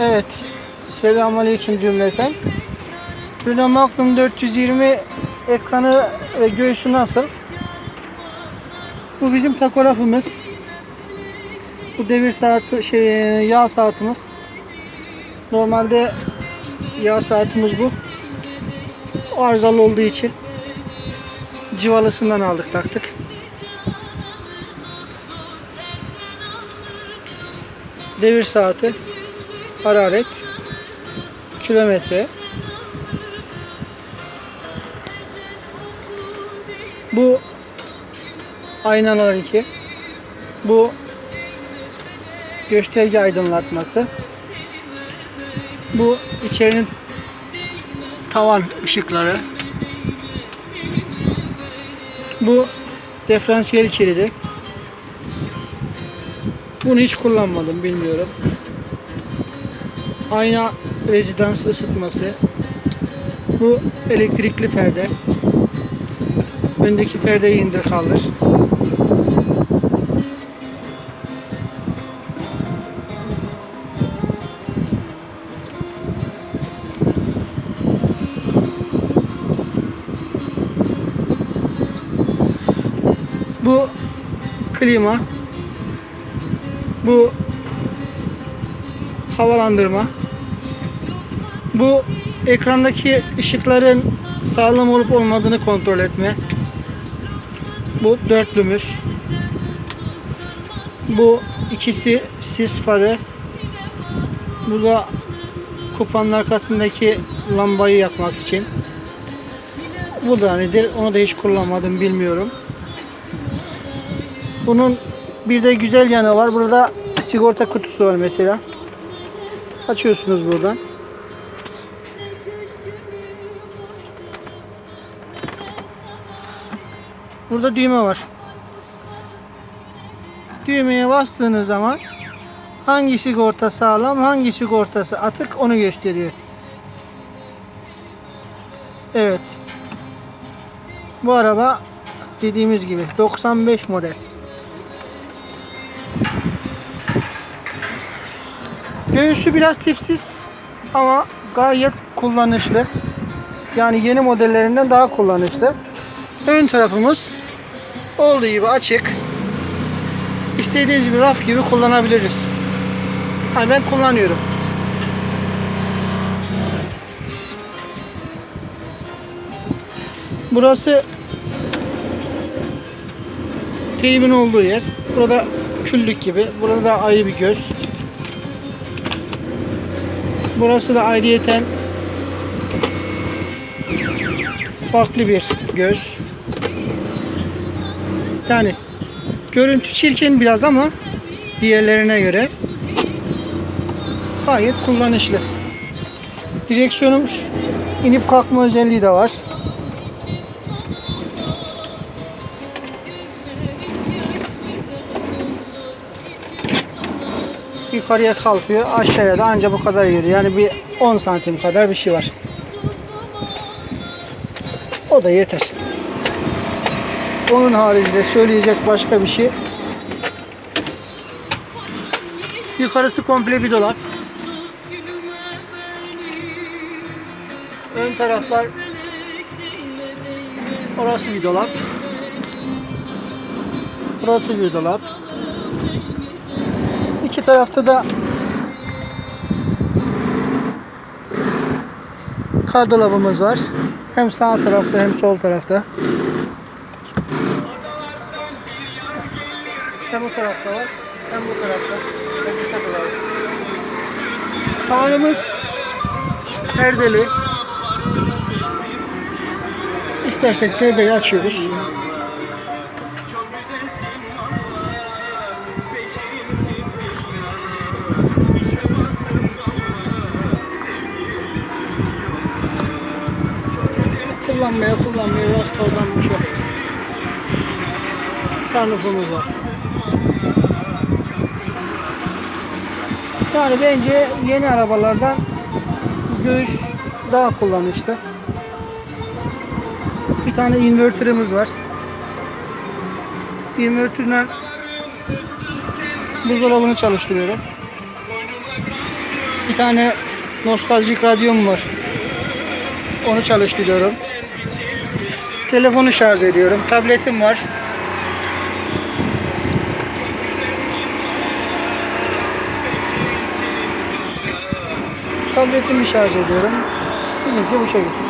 Evet. Selamünaleyküm cümleten. Renault Magnum 420 ekranı ve göğsü nasıl? Bu bizim takografımız. Bu devir saati şey yağ saatimiz. Normalde yağ saatimiz bu. Arızalı olduğu için civalısından aldık taktık. Devir saati, hararet, kilometre. Bu aynalar iki. Bu gösterge aydınlatması. Bu içerinin tavan ışıkları. Bu diferansiyel kilidi. Bunu hiç kullanmadım bilmiyorum. Ayna rezidans ısıtması. Bu elektrikli perde. Öndeki perdeyi indir kaldır. Bu klima. Bu havalandırma. Bu ekrandaki ışıkların sağlam olup olmadığını kontrol etme. Bu dörtlümüz. Bu ikisi sis farı. Bu da kupanın arkasındaki lambayı yakmak için. Bu da nedir? Onu da hiç kullanmadım bilmiyorum. Bunun bir de güzel yanı var. Burada sigorta kutusu var mesela. Açıyorsunuz buradan. Burada düğme var. Düğmeye bastığınız zaman hangi sigorta sağlam, hangi sigortası atık onu gösteriyor. Evet. Bu araba dediğimiz gibi 95 model. Göğüsü biraz tipsiz ama gayet kullanışlı. Yani yeni modellerinden daha kullanışlı. Ön tarafımız olduğu gibi açık. İstediğiniz gibi raf gibi kullanabiliriz. Yani ben kullanıyorum. Burası teybin olduğu yer. Burada küllük gibi. Burada da ayrı bir göz. Burası da ayrıyeten farklı bir göz. Yani görüntü çirkin biraz ama diğerlerine göre gayet kullanışlı. Direksiyonum inip kalkma özelliği de var. Yukarıya kalkıyor. Aşağıya da anca bu kadar yürüyor. Yani bir 10 santim kadar bir şey var. O da yeter. Onun haricinde söyleyecek başka bir şey. Yukarısı komple bir dolap. Ön taraflar orası bir dolap. Burası bir dolap. İki tarafta da kar dolabımız var. Hem sağ tarafta hem sol tarafta. Hem bu tarafta var hem bu tarafta. Tarafta var. Tavanımız perdeli. İstersek perdeyi açıyoruz. Kullanmaya kullanmaya biraz tozlanmış o. Sunroofumuz var. Yani bence yeni arabalardan göğüs daha kullanışlı. Bir tane inverterimiz var. Inverterle buzdolabını çalıştırıyorum. Bir tane nostaljik radyom var. Onu çalıştırıyorum. Telefonu şarj ediyorum. Tabletim var. Tabletimi şarj ediyorum. Bizimki bu şekilde.